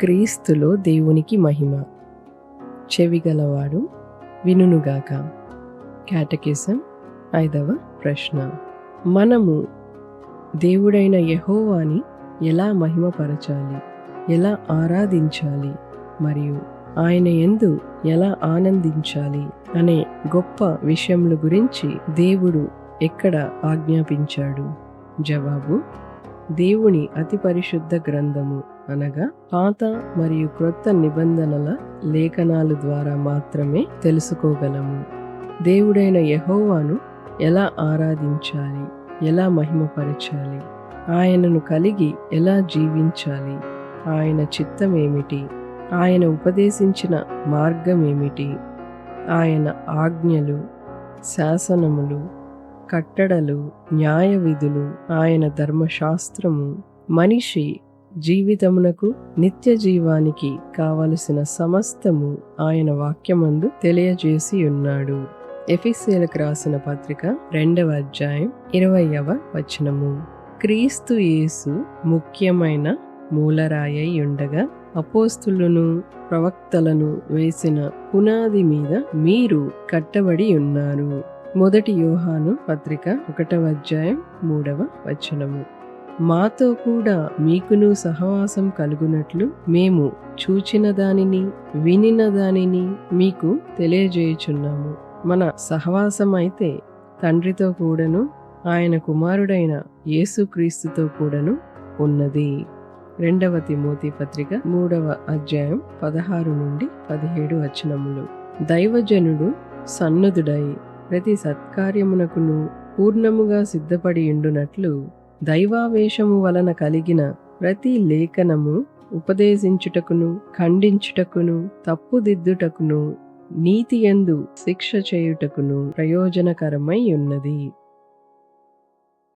క్రీస్తులో దేవునికి మహిమ. చెవిగలవాడు వినునుగాక. క్యాటకిజం ఐదవ ప్రశ్న. మనము దేవుడైన యహోవాని ఎలా మహిమపరచాలి? ఎలా ఆరాధించాలి? మరియు ఆయన ఎందు ఎలా ఆనందించాలి? అనే గొప్ప విషయముల గురించి దేవుడు ఎక్కడ ఆజ్ఞాపించాడు? జవాబు దేవుని అతి పరిశుద్ధ గ్రంథము అనగా పాత మరియు క్రొత్త నిబంధనల లేఖనాలు ద్వారా మాత్రమే తెలుసుకోగలము. దేవుడైన యహోవాను ఎలా ఆరాధించాలి? ఎలా మహిమపరచాలి? ఆయనను కలిగి ఎలా జీవించాలి? ఆయన చిత్తం ఏమిటి ఆయన ఉపదేశించిన మార్గం ఏమిటి ఆయన ఆజ్ఞలు శాసనములు కట్టడలు న్యాయ విధులు ఆయన ధర్మశాస్త్రము మనిషి జీవితమునకు నిత్య జీవానికి కావలసిన సమస్తము ఆయన వాక్యమందు తెలియజేసి ఉన్నాడు ఎఫిసియలకు రాసిన పత్రిక రెండవ అధ్యాయం ఇరవయవ వచనము. క్రీస్తు యేసు ముఖ్యమైన మూలరాయై ఉండగా అపోస్తులను ప్రవక్తలను వేసిన పునాది మీద మీరు కట్టబడి ఉన్నారు మొదటి యోహాను పత్రిక ఒకటవ అధ్యాయం మూడవ వచనము. మాతో కూడా మీకును సహవాసం కలుగునట్లు మేము చూచిన దానిని వినిన దానిని మీకు తెలియజేయుచున్నాము. మన సహవాసం అయితే తండ్రితో కూడాను ఆయన కుమారుడైన యేసుక్రీస్తుతో కూడాను ఉన్నది. రెండవ తిమోతి పత్రిక మూడవ అధ్యాయం పదహారు నుండి పదిహేడు వచనములు. దైవజనుడు సన్నదుడై ప్రతి సత్కార్యమునకును పూర్ణముగా సిద్ధపడి ఉండునట్లు దైవావేశము వలన కలిగిన ప్రతి లేఖనము ఉపదేశించుటకును ఖండించుటకును తప్పుదిద్దుటకును నీతియందు శిక్ష చేయుటకును ప్రయోజనకరమై ఉన్నది.